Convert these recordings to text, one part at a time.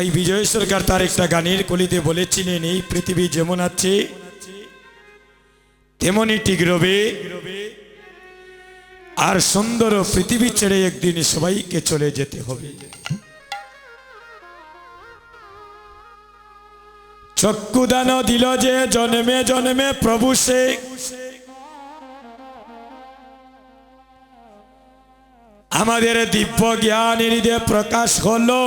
তাই বিজয় সরকার তার একটা গানের কলিতে বলেছিলেন এই পৃথিবী যেমন আছে, তেমনই ঠিক রবে আর সুন্দর পৃথিবী ছেড়ে একদিন সবাইকে চলে যেতে হবে। চক্ষুদান দিল যে জন্মে জন্মে প্রভু সে। আমাদের দিব্য জ্ঞান হৃদয়ে প্রকাশ হলো।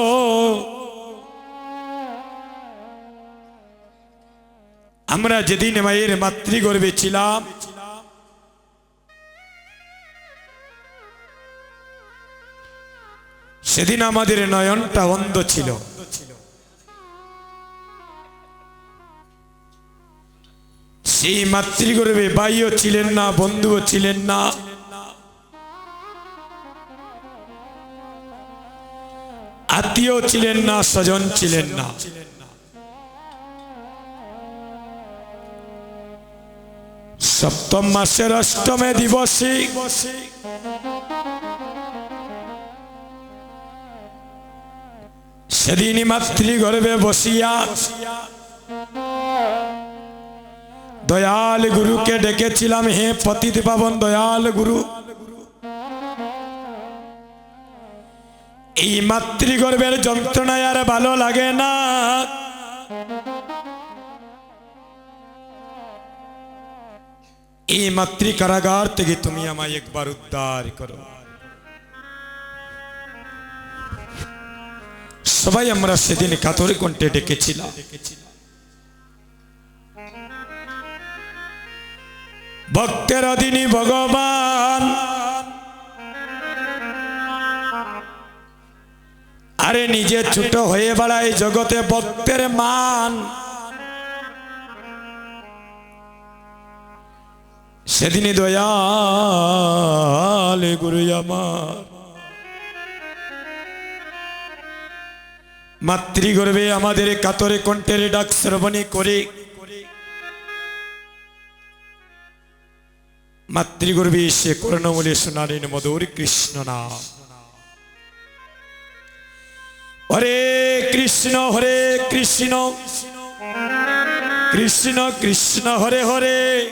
আমরা যেদিন মায়ের মাতৃগর্ভে ছিলাম, সেদিন আমাদের নয়নটা অন্ধ ছিল। সেই মাতৃগর্ভে বাইও ছিলেন না, বন্ধুও ছিলেন না। আত্মীয় ছিলেন না, স্বজন ছিলেন না। সপ্তম মাসের অষ্টমে দিবসে। সেদিন মাতৃগর্ভে বসিয়া দয়াল গুরুকে ডেকেছিলাম, হে পতিত পাবন দয়াল গুরু। এই মাতৃগর্ভের যন্ত্রণায় আর ভালো লাগে না। এই মাতৃ কারাগার থেকে তুমি আমায় একবার উদ্ধার করো। সবাই আমরা সেদিন কাতরে কণ্ঠে ডেকেছিলাম। ভক্তের অধীনী ভগবান। আরে নিজে ছোট হয়ে বেড়ায় জগতে ভক্তের মান। সেদিনই দয়াল গুরু আমার। মাতৃগর্ভে আমাদের কাতরে কণ্ঠের ডাক শ্রবণী করে। মাতৃগর্ভে সে কর্ণমূলে শোনালেন মধুর কৃষ্ণ নাম। হরে কৃষ্ণ হরে কৃষ্ণ। কৃষ্ণ কৃষ্ণ, হরে হরে।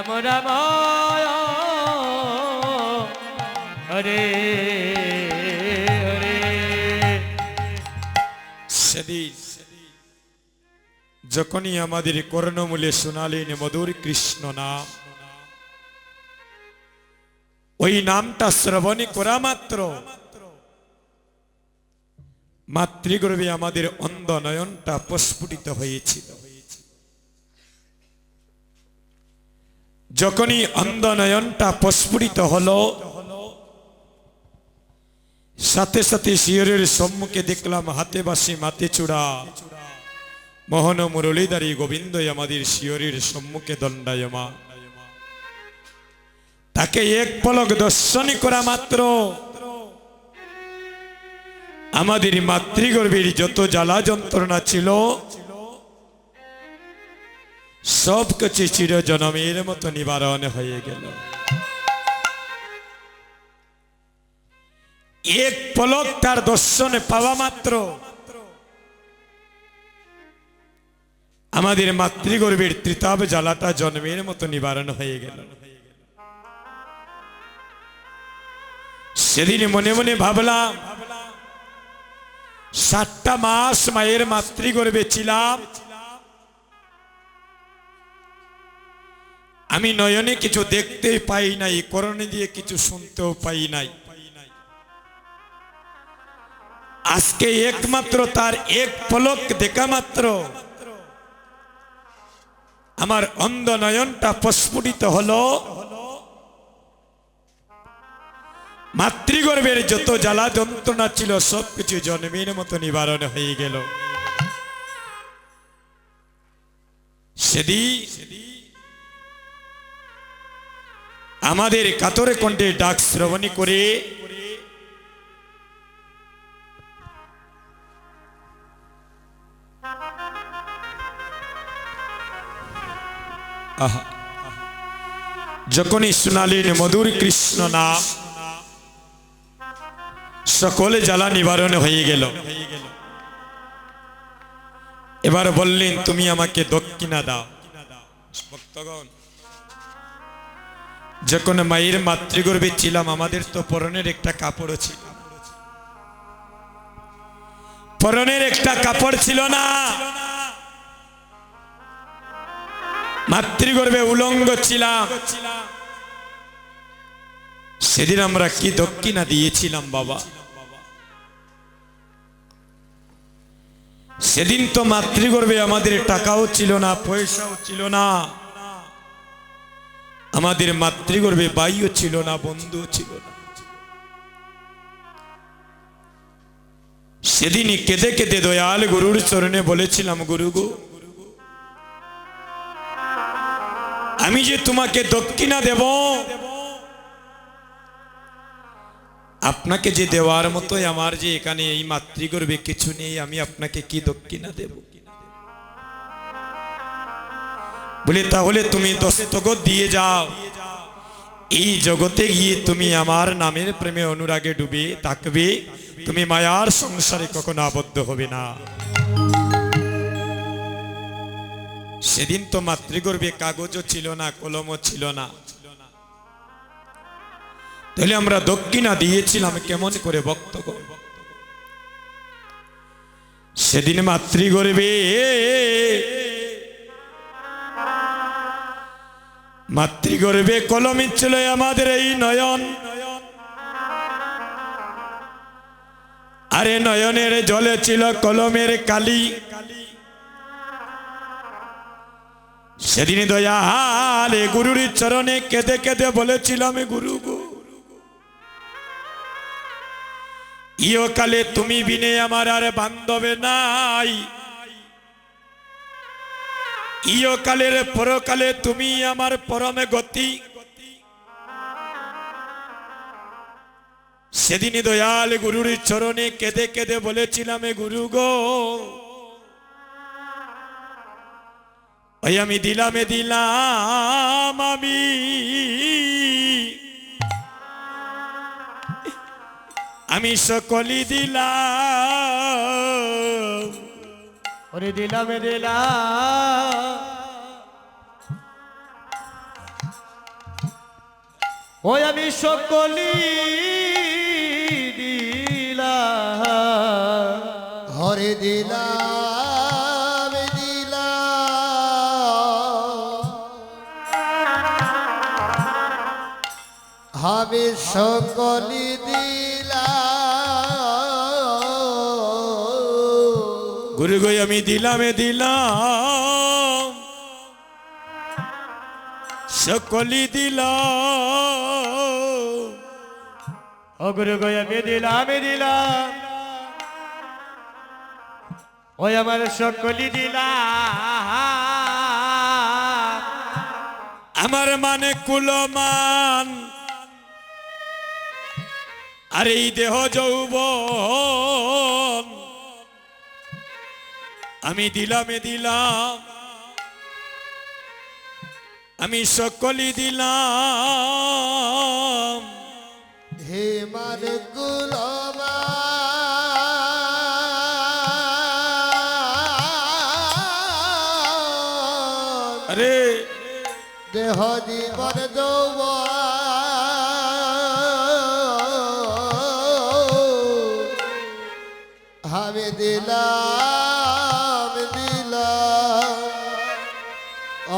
রাম রাম, হরে হরে। সেদিন যখনই আমাদের কর্ণমূলে শোনালেন মধুর কৃষ্ণ নাম, ওই নামটা শ্রবণী করা মাত্র। মাতৃগর্ভে আমাদের অন্ধ নয়নটা প্রস্ফুটিত হয়েছিল। যখনই অন্ধ নয়নটা প্রস্ফুটিত হলো, সাথে সাথে শিয়রের সম্মুখে দেখলাম হাতে বাসি মাতে চূড়া। মোহন মুরলীধারী গোবিন্দ আমাদের শিয়রের সম্মুখে দণ্ডায়মা। তাকে এক পলক দর্শনী করা মাত্র। আমাদের মাতৃগর্ভের যত জ্বালা যন্ত্রণা ছিল সব কিছু চির জনমের মতো নিবারণ হয়ে গেল। এক পলক তার দর্শনে পাওয়া মাত্র। আমাদের মাতৃগর্ভের ত্রিতাব জ্বালাটা জন্মের মতো নিবারণ হয়ে গেল। সেদিন মনে মনে ভাবলাম, সাতটা মাস মায়ের মাতৃগর্ভে ছিলাম আমি নয়নে কিছু দেখতে পাই নাই, করণে দিয়ে কিছু শুনতেও পাই নাই। আজকে একমাত্র তার এক পলক দেখা মাত্র। আমার অন্ধ নয়নটা প্রস্ফুটিত হলো। মাতৃগর্ভের যত জ্বালা যন্ত্রণা ছিল সবকিছু জন্মের মতো নিবারণ হয়ে গেল। সেদিন আমাদের কাতরে কণ্ঠে ডাক শ্রবণী করে। যখনই শুনালেন মধুর কৃষ্ণ নাম সকলে জ্বালা নিবারণ হয়ে গেল। এবার বললেন, তুমি আমাকে দক্ষিণা দাও। ভক্তগণ যখন মায়ের মাতৃগর্ভে ছিলাম, আমাদের তো পরনের একটা কাপড়ও ছিল। পরনের একটা কাপড় ছিল না। মাতৃগর্ভে উলঙ্গ ছিলাম। সেদিন আমরা কি দক্ষিণা দিয়েছিলাম, বাবা? সেদিন তো মাতৃগর্ভে আমাদের টাকাও ছিল না, পয়সাও ছিল না। আমাদের মাতৃগর্ভে বাইও ছিল না, বন্ধুও ছিল না। সেদিনই কেঁদে কেঁদে দয়াল গুরুর চরণে বলেছিলাম, গুরু গো, আমি যে তোমাকে দক্ষিণা দেব, আপনাকে যে দেওয়ার মতোই আমার যে এখানে এই মাতৃগর্ভে কিছু নেই, আমি আপনাকে কি দক্ষিণা দেব? বলে, তাহলে তুমি দস্তগত দিয়ে যাও। এই জগতে গিয়ে তুমি আমার নামের প্রেমে অনুরাগে ডুবে থাকবে। তুমি মায়ার সংসারে কখনো আবদ্ধ হবে না। সেদিন তো মাতৃগর্ভে কাগজও ছিল না, কলমও ছিল না। তাহলে আমরা দক্ষিণা দিয়েছিলাম কেমন করে বক্তব্য সেদিন মাতৃগর্ভে মাতৃগর্ভে কলমই ছিল আমাদের এই নয়ন। আরে নয়নের জলে ছিল কলমের কালি। সেদিন দয়াল এ গুরুর চরণে কেঁদে কেঁদে বলেছিলাম গুরু গো, ইহকালে তুমি বিনে আমার আর বান্ধবে নাই। ইহকালের পরকালে তুমি আমার পরমে গতি। সেদিন দয়াল গুরুর চরণে কেঁদে কেঁদে বলেছিলাম গুরু গো, ওই আমি দিলামে দিলাম আমি। আমি সকলি দিলাম। ওরে দিলাম দিলাম। ওই আমি সকলি দিলাম। হরে দিলাম আমি সকলি আমি দিলামে দিলাম। সকলি দিলাম। ও গুরু গো আমি দিলাম দিলাম। ওই আমার সকলি দিলাম। আমার মানে কুলমান। আর এই দেহ যৌবন। আমি দিলামে দিলাম। আমি সকলি দিলাম। হে গুল গুলামা আরে। দেহ জীবন দৌবা আমি দিলাম।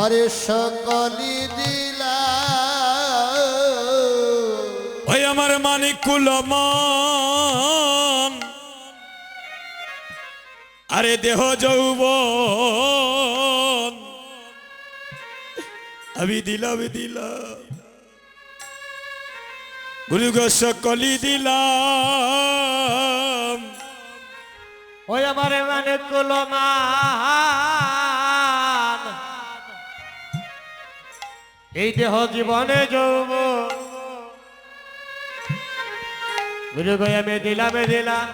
আরে সকলি দিলাম। ওই আমার মানিকুল মান। আরে দেহ যৌবন। আমি দিলাম দিলাম। গুরু গো সকলি দিলাম। ওই আমার মানে। কুলমান এই দেহ জীবনে যৌব। গয়া মে দিলা মে দিলা।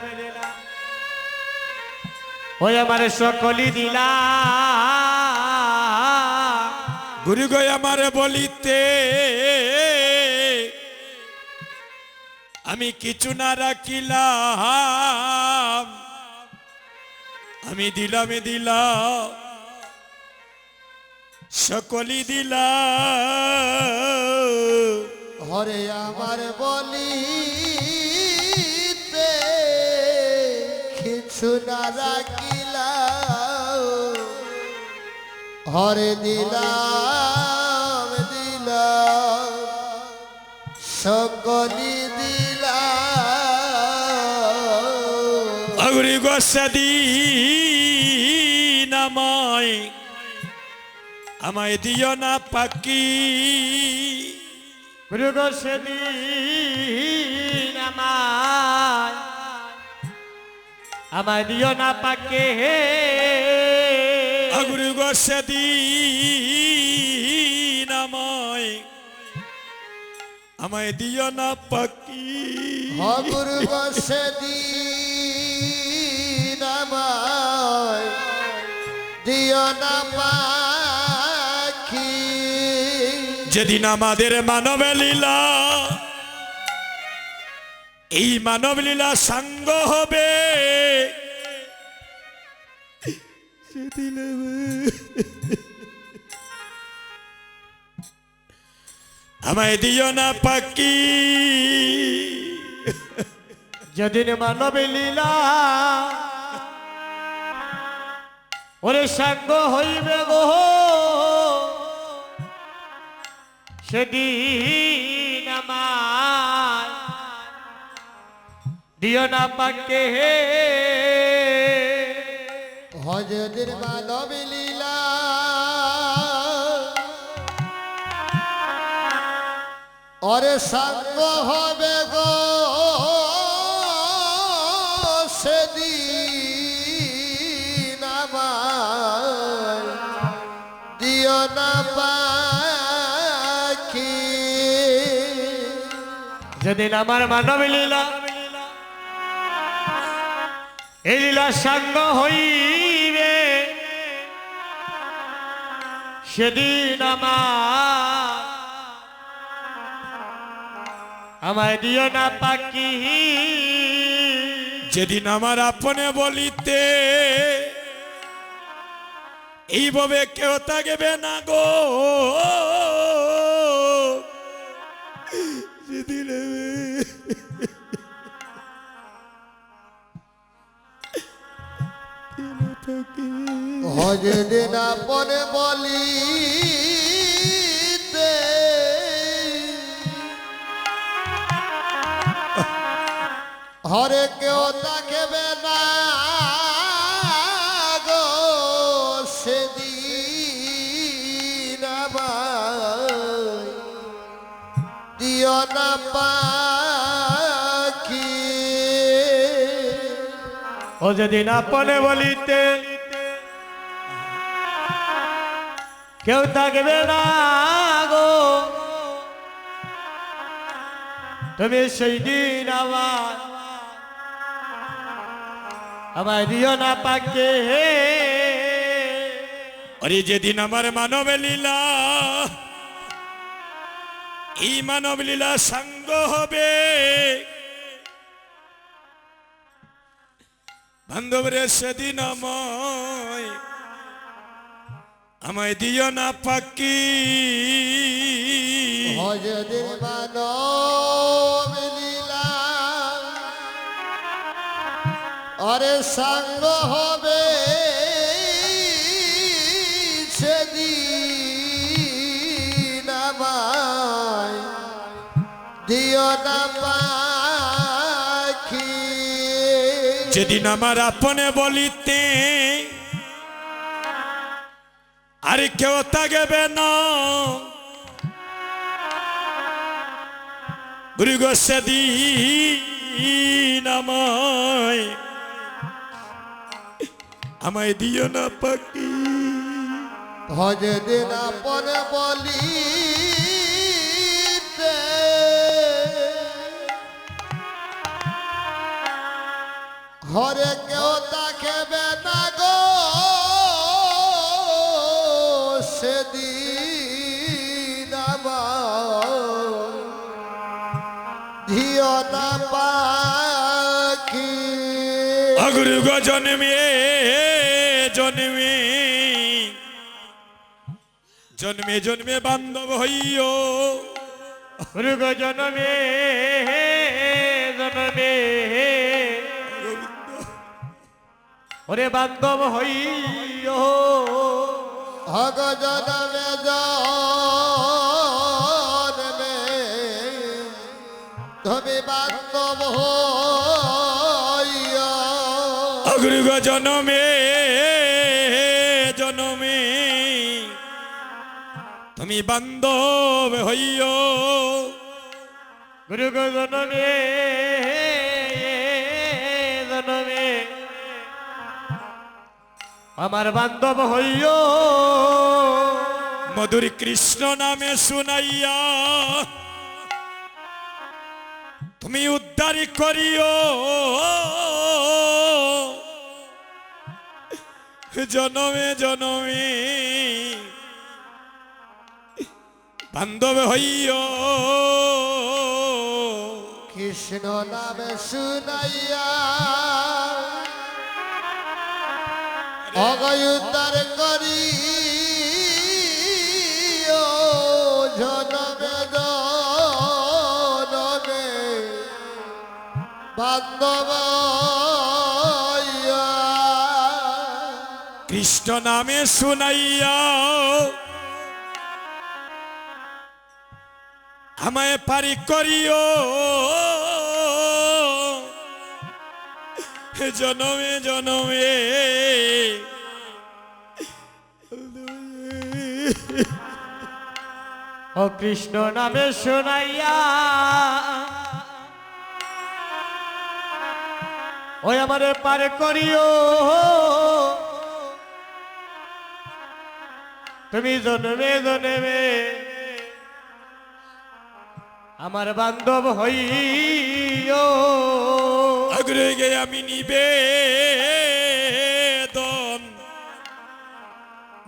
ওই আমার সকলি দিলা। গুরু গো আমার বলিতে, আমি কিছু না রাখিলাম। আমি দিলাম দিলাম। সকলি দিলাম। হরে আমার বলিতে কিছু না রাখিলাম। হরে দিলাম দিলাম। সকলি দিলাম। অগুরি গোসাদি নামায় আমায় দিও না পাকি গুরু গো সেদিন আমায় আমায় দিও না পাকে হে অগুরি গোসাদি নামায় আমায় দিও না পাকি হগুরু বসে দিন আমায় দিও না পাখি। যেদিন আমাদের মানব লীলা এই মানব লীলা সাঙ্গ হবে। আমায় দিও না পাকি যেদিন মানব লীলা ওরে সাঙ্গ হইবে গো। সেদিন আমায় দিও না পাকে। হে হজদিন মানব লীলা। অরে সাঙ্গ হবে গো সেদিন আমার দিও না যেদিন আমার মানব লীলা, এই লীলা সাঙ্গ হইবে, সেদিন আমার আমায় দিও না পাকি যেদিন আমার আপনে বলিতে এইভাবে কেউ থাকবে না গো। যেদিন হজদিন আপনে বলিতে। হরে কেউ থাকবে না গো সেদিন না পাখি। যেদিন বলিতে কেউ থাকবে না গো। তুমি সেই দিন আমার আমায় দিও না পাকে। আরে যেদিন আমার মানব লীলা এই মানব লীলা সাঙ্গ হবে। বান্ধবরে সেদিন আমায় আমায় দিও না পাকি মানব লীলা। আরে সাঙ্গ হবে সেদিন আমায়। দিও না পাখি। যেদিন আমার আপনে বলিতে আরে কেউ তাগবে না। গুরুগ সেদিন আমায় দিও না পাখি। ভজ দিন আপনে বলি ঘরে কেউ তাকে না ধিও না পাখি। অগুরুগ জন্মে জন্মে। জন্মে জন্মে বান্ধব হইও। মৃগ জনমে জনমে। ওরে বান্ধব হইও। হগ জনমে জনমে তুমি বান্ধব হইয়া। অগ্রুগ জনমে জনমে। তুমি বান্ধব হইও মৃগ জনমে জনমে। আমার বান্ধব হইও মধুর কৃষ্ণ নামে শুনাইয়া তুমি উদ্ধার করিও। জনমে জনমে বান্ধব হইও। কৃষ্ণ নামে শুনাইয়া অগয় উদ্ধার করি। বান্ধব। কৃষ্ণ নামে শুনাইয়া। আমায় পারি করিও। জনমে জনমে। ও কৃষ্ণ নামে শোনাইয়া। ওই আমারে পার করিও। তুমি জন্মে জন্মে আমার বান্ধব হইও। আগ্রে গে আমি নিবেদন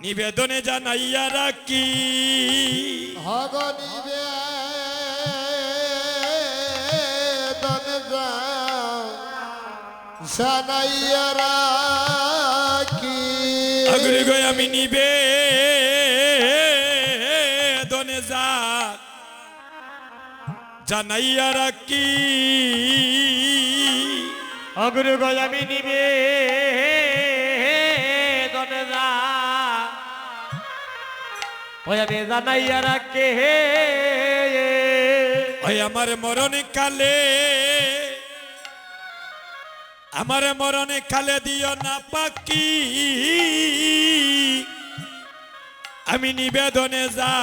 নিবেদনে জানাইয়া রাখি। হগ নিবেদন জানাইয়া রাখি আগ্রে আমি নিবেদনে যা। জানাইয়া রাখি নিবে দনজা ওই আমি জানাইয়া রাখে ওই আমার মরণ কালে আমার মরণ কালে দিও না পাকি। আমি নিবেদনে যা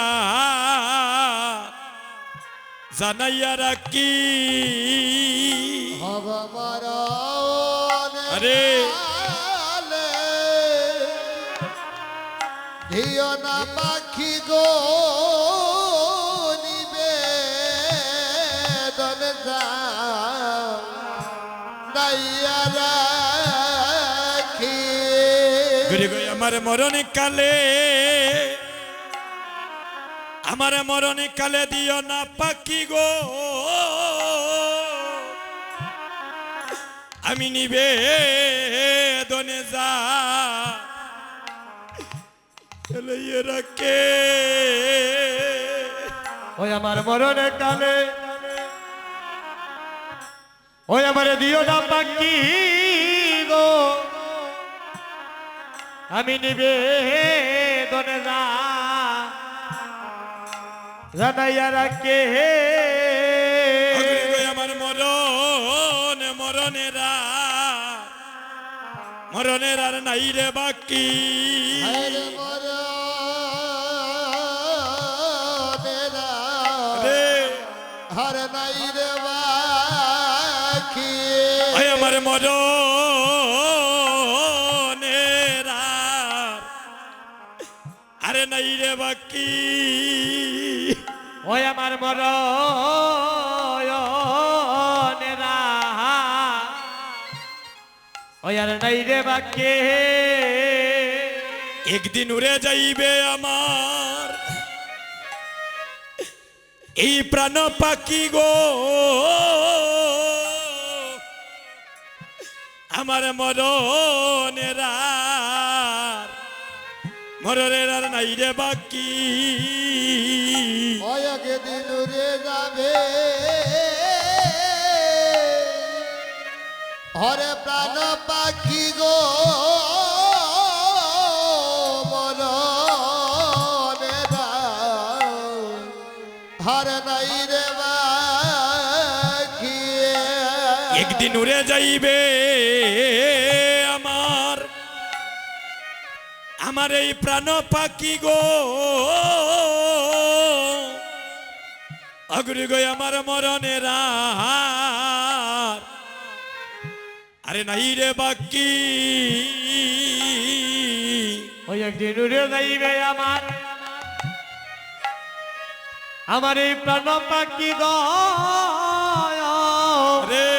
জানাইয়া রাখি। আরে। ধিও না পাখি গো। আমার মরণ কালে, আমার মরণ কালে দিও না পাকি গো। আমি নিবে দনে যা রাখে। ওই আমার মরণে কালে, ওই আমার দিও না পাকি গো। আমি নিবে দনে যা জানাইয়া রাখে। আমার মরণ মরণেরা মরণের আর নাই রে বাকি। হরে নাই রে বাকি। আমার মরণেরা আর নাই রে বাকে একদিন উড়ে যাইবে আমার। এই প্রাণ পাখি গো। আমার মরণের আর নাই রে বাকি হরে প্রাণ পাখি গো একদিন উড়ে যাইবে আমার আমার এই প্রাণ পাখি গো। অগ্রি গো, আমার মরণের। আরে নাই রে বাকি। ওই একদিন উড়ে যাইবে আমার। আমার এই প্রাণ পাখি রে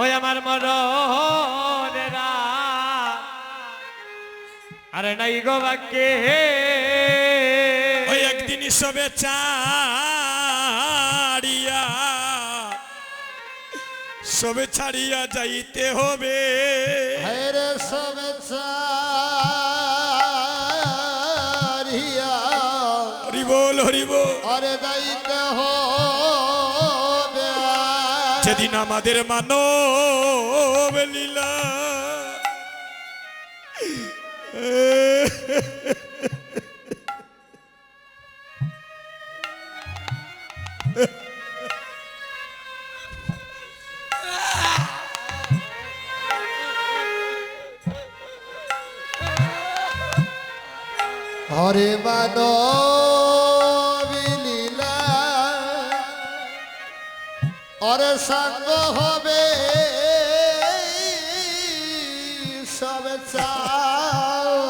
ওই আমার মরণেরা আরে নাই গো বাকে। ওই একদিন সবে ছাড়িয়া সবে ছাড়িয়া যাইতে হবে। হরে সবে চারিয়া হরি বল হরি বল। অরে দায়িত্ব হবে। যেদিন আমাদের মানব লীলা। হরে মানবিলীলা অরে সঙ্গ হবে সবে চারিয়া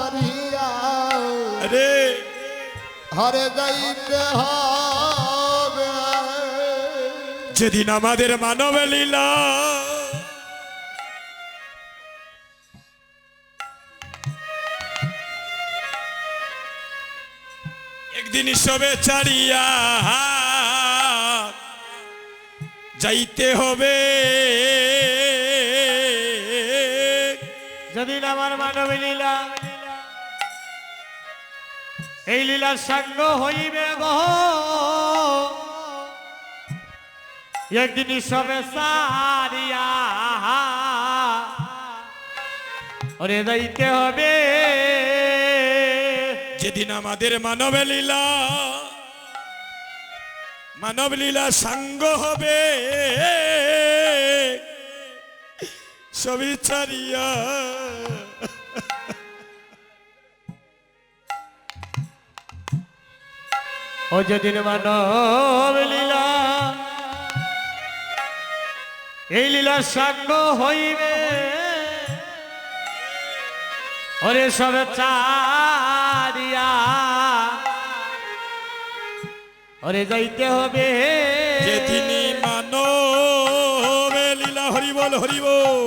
রে হরে দায়িত্ব হবে। যেদিন আমাদের মানব লীলা একদিন সবে ছাড়িয়া যাইতে হবে। যেদিন আমার মানব লীলা, এই লীলার সঙ্গ হইবে গো। একদিন সবে সারিয়া ওরে যাইতে হবে। যেদিন আমাদের মানব লীলা মানব লীলা সাঙ্গ হবে। সবই ছাড়িয়া। ও যেদিন মানব লীলা এই লীলা সাঙ্গ হইবে। ওরে সবে চারিয়া ওরে যাইতে হবে। যেদিনই মানো লীলা হরিবল হরিবল।